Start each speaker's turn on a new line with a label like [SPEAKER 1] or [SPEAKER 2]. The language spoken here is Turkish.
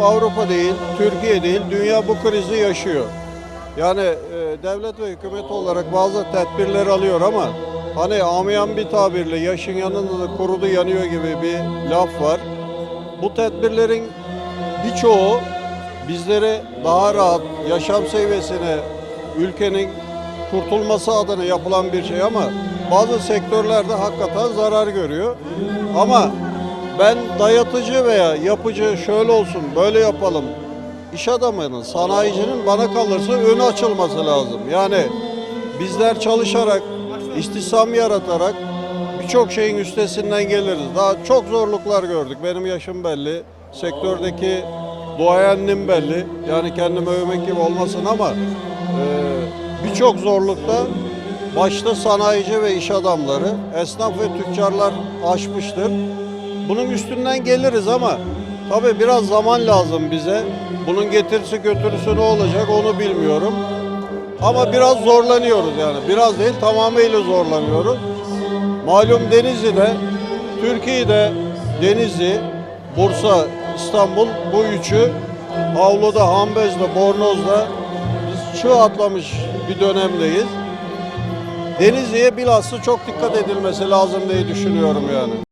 [SPEAKER 1] Avrupa değil, Türkiye değil, dünya bu krizi yaşıyor. Yani e, devlet ve hükümet olarak bazı tedbirler alıyor ama hani amayan bir tabirle yaşın yanında da kurudu yanıyor gibi bir laf var. Bu tedbirlerin birçoğu bizlere daha rahat yaşam seviyesine ülkenin kurtulması adına yapılan bir şey ama bazı sektörlerde hakikaten zarar görüyor. Ama ben dayatıcı veya yapıcı şöyle olsun böyle yapalım iş adamının, sanayicinin bana kalırsa önü açılması lazım. Yani bizler çalışarak, istihdam yaratarak birçok şeyin üstesinden geliriz. Daha çok zorluklar gördük. Benim yaşım belli. Sektördeki duayenliğim belli. Yani kendimi övmek gibi olmasın ama e, birçok zorlukta başta sanayici ve iş adamları, esnaf ve tüccarlar aşmıştır. Bunun üstünden geliriz ama tabii biraz zaman lazım bize. Bunun getirisi götürüsü ne olacak onu bilmiyorum. Ama biraz zorlanıyoruz yani. Biraz değil tamamıyla zorlanıyoruz. Malum Denizli'de, Türkiye'de Denizli, Bursa, İstanbul bu üçü Avlu'da, Hambez'de, Bornoz'da biz çığ atlamış bir dönemdeyiz. Denizli'ye bilhassa çok dikkat edilmesi lazım diye düşünüyorum yani.